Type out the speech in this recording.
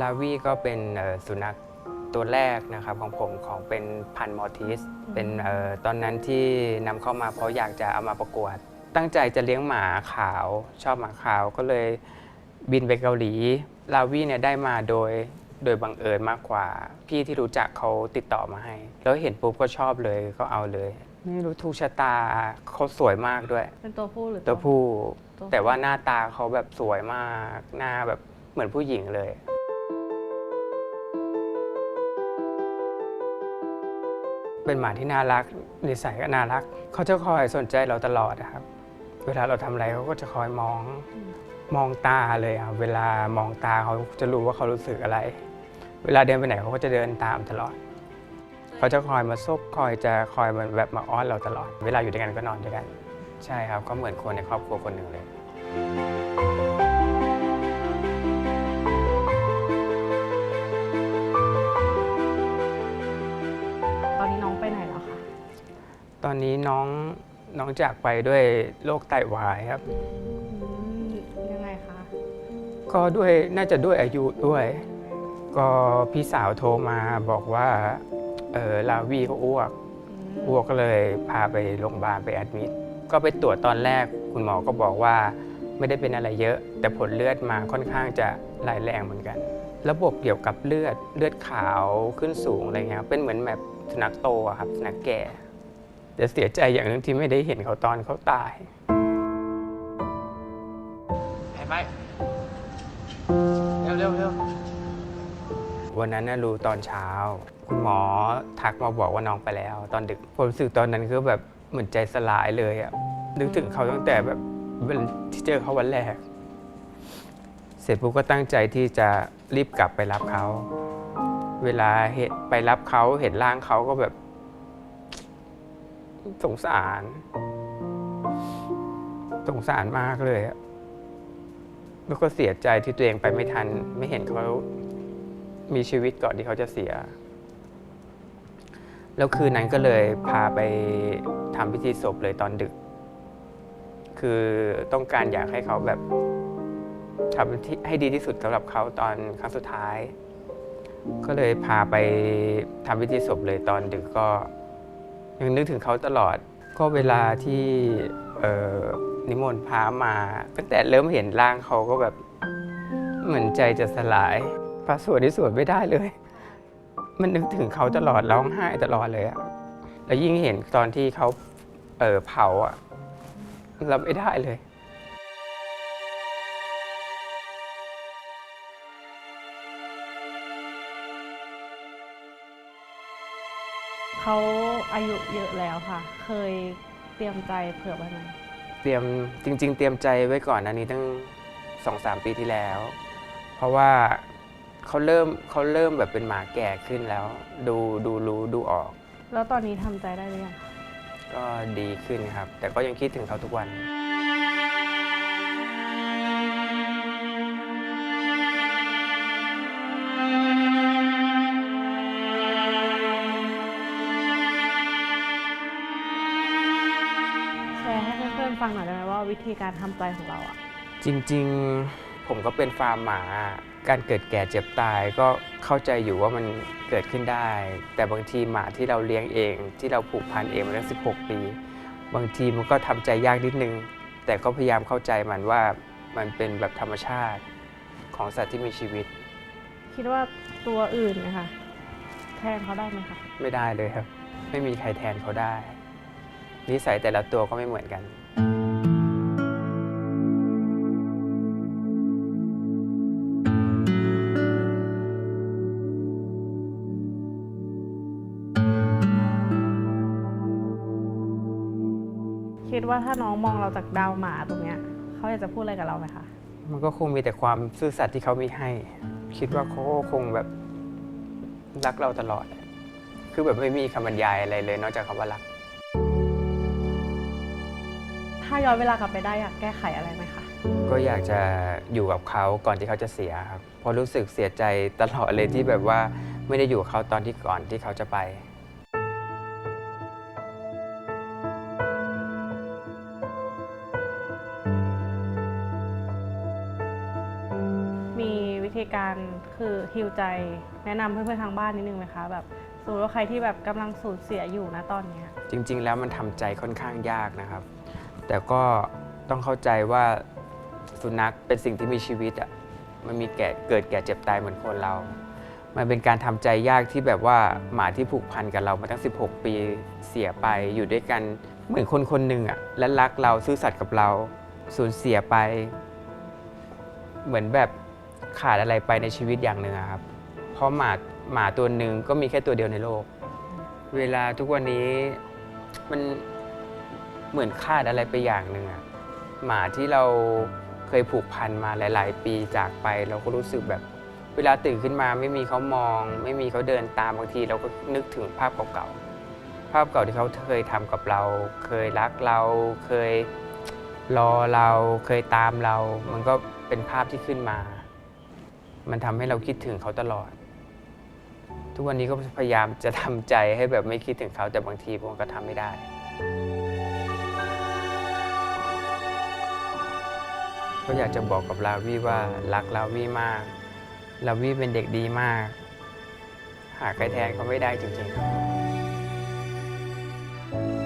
ลาวีก็เป็นเอ่อสุนัขตัวแรกนะครับของผมของเป็นพันธุ์มอร์ทิส เป็นเออตอนนั้นที่นำเข้ามาเพราะอยากจะเอามาประกวด ตั้งใจจะเลี้ยงหมาขาวชอบหมาขาวก็เลยบินไปเกาหลี ลาวีเนี่ยได้มาโดยโดยบังเอิญมากกว่า พี่ที่รู้จักเขาติดต่อมาให้ แล้วเห็นปุ๊บก็ชอบเลยก็เอาเลย ไม่รู้ถูกชะตาเขาสวยมากด้วย เป็นตัวผู้หรือตัวผู้ตัวแต่ว่าหน้าตาเขาแบบสวยมาก หน้าแบบเหมือนผู้หญิงเลย เป็นหมาที่น่ารักนิสัยก็น่ารัก เขาจะคอยสนใจเราตลอดนะครับ เวลาเราทำอะไรเขาก็จะคอยมองมองตาเลยครับเวลามองตาเขาจะรู้ว่าเขารู้สึกอะไร เวลาเดินไปไหนเขาก็จะเดินตามตลอด เขาจะคอยมาซบคอยจะคอยมันแบบมาอ้อนเราตลอด เวลาอยู่ด้วยกันก็นอนด้วยกัน ใช่ครับก็เหมือนคนในครอบครัวคนหนึ่งเลย นนี้น้องน้องจากไปด้วยโรคไตวายครับอืมยังไงคะ ก็ด้วยน่าจะด้วยอายุด้วย ก็พี่สาวโทรมาบอกว่าเออลาวีเขาอ้วกอืมอ้วกก็เลยพาไปโรงพยาบาลไปแอดมิดก็ไปตรวจตอนแรกคุณหมอก็บอกว่าไม่ได้เป็นอะไรเยอะ แต่ผลเลือดมาค่อนข้างจะร้ายแรงเหมือนกัน ระบบเกี่ยวกับเลือดเลือดขาวขึ้นสูงอะไรเงี้ยเป็นเหมือนแบบสุนัขโตอะครับสุนัขแก่ แต่เสียใจอย่างหนึงที่ไม่ได้เห็นเขาตอนเขาตายไปไปเร็วเร็วเร็ววันนั้นน่ะรู้ตอนเช้า คุณหมอทักมาบอกว่าน้องไปแล้ว ตอนดึกผมรู้สึกตอนนั้นคือแบบเหมือนใจสลายเลยอะนึกถึงเขาตั้งแต่แบบวันที่เจอเขาวันแรก เสร็จปุ๊บก็ตั้งใจที่จะรีบกลับไปรับเขา เวลาเห็นไปรับเขาเห็นร่างเขาก็แบบ สงสาร สงสารมากเลยแล้วก็เสียใจที่ตัวเองไปไม่ทัน ไม่เห็นเขามีชีวิตก่อนที่เขาจะเสีย แล้วคืนนั้นก็เลยพาไปทำพิธีศพเลยตอนดึก คือต้องการอยากให้เขาแบบทำที่ให้ดีที่สุดสำหรับเขาตอนครั้งสุดท้าย ก็เลยพาไปทำพิธีศพเลยตอนดึกก็ ยังนึกถึงเขาตลอด ก็เวลาที่นิมนต์พระมาตั้งแต่เริ่มเห็นร่างเขาก็แบบเหมือนใจจะสลายพระสวดที่สวดไม่ได้เลย มันนึกถึงเขาตลอดร้องไห้ตลอดเลยอะแล้วยิ่งเห็นตอนที่เขาเออเผาอะรับไม่ได้เลย เขาอายุเยอะแล้วค่ะ เคยเตรียมใจเผื่อไว้ไหมเตรียมจริง ๆ เตรียมใจไว้ก่อนอันนี้ตั้งสองสามปีที่แล้ว เพราะว่าเขาเริ่มเขาเริ่มแบบเป็นหมาแก่ขึ้นแล้ว ดูดูรู้ดูออก แล้วตอนนี้ทำใจได้หรือยังคะก็ดีขึ้นครับ แต่ก็ยังคิดถึงเขาทุกวัน ฟังหน่อยได้ไหมว่าวิธีการทำใจของเราอะจริงๆผมก็เป็นฟาร์มหมา การเกิดแก่เจ็บตายก็เข้าใจอยู่ว่ามันเกิดขึ้นได้ แต่บางทีหมาที่เราเลี้ยงเอง ที่เราผูกพันเองมาตั้ง16 ปี บางทีมันก็ทำใจยากนิดนึง แต่ก็พยายามเข้าใจมันว่ามันเป็นแบบธรรมชาติของสัตว์ที่มีชีวิต คิดว่าตัวอื่นนะคะแทนเขาได้ไหมคะไม่ได้เลยครับ ไม่มีใครแทนเขาได้ นิสัยแต่ละตัวก็ไม่เหมือนกัน คิดว่าถ้าน้องมองเราจากดาวหมาตรงเนี้ยเขาอยากจะพูดอะไรกับเราไหมคะ มันก็คงมีแต่ความซื่อสัตย์ที่เขามีให้ คิดว่าเขาก็คงแบบรักเราตลอด คือแบบไม่มีคำบรรยายอะไรเลย นอกจากคำว่ารัก ถ้าย้อนเวลากลับไปได้อยากแก้ไขอะไรไหมคะ ก็อยากจะอยู่กับเขาก่อนที่เขาจะเสียครับเพราะรู้สึกเสียใจตลอดเลยที่แบบว่าไม่ได้อยู่กับเขาตอนที่ก่อนที่เขาจะไป ธีการคือฮิวใจแนะนำเพื่อนๆทางบ้านนิดนึงไหมคะแบบสมมติว่าใครที่แบบกำลังสูญเสียอยู่นะตอนเนี้ยจริง ๆ แล้วมันทำใจค่อนข้างยากนะครับ แต่ก็ต้องเข้าใจว่าสุนัขเป็นสิ่งที่มีชีวิตอะมันมีแก่เกิดแก่เจ็บตายเหมือนคนเรา มันเป็นการทำใจยากที่แบบว่าหมาที่ผูกพันกับเรามาตั้ง 16 ปีเสียไปอยู่ด้วยกันเหมือนคนคนหนึ่งอะและรักเราซื่อสัตย์กับเราสูญเสียไป เหมือนแบบ ขาดอะไรไปในชีวิตอย่างหนึ่งอะครับ เพราะหมาหมาตัวหนึ่งก็มีแค่ตัวเดียวในโลก เวลาทุกวันนี้มันเหมือนขาดอะไรไปอย่างหนึ่งอะหมาที่เราเคยผูกพันมาหลาย ๆ ปีจากไปเราก็รู้สึกแบบ เวลาตื่นขึ้นมาไม่มีเขามอง ไม่มีเขาเดินตามบางที เราก็นึกถึงภาพเก่าๆภาพเก่าที่เขาเคยทำกับเรา เคยรักเราเคยรอเราเคยตามเรา มันก็เป็นภาพที่ขึ้นมา มันทำให้เราคิดถึงเขาตลอด ทุกวันนี้ก็พยายามจะทำใจให้แบบไม่คิดถึงเขาแต่บางทีผมก็ทำไม่ได้ก็อยากจะบอกกับลาวี่ว่ารักลาวี่มาก ลาวี่เป็นเด็กดีมาก หาใครแทนเขาไม่ได้จริงๆครับ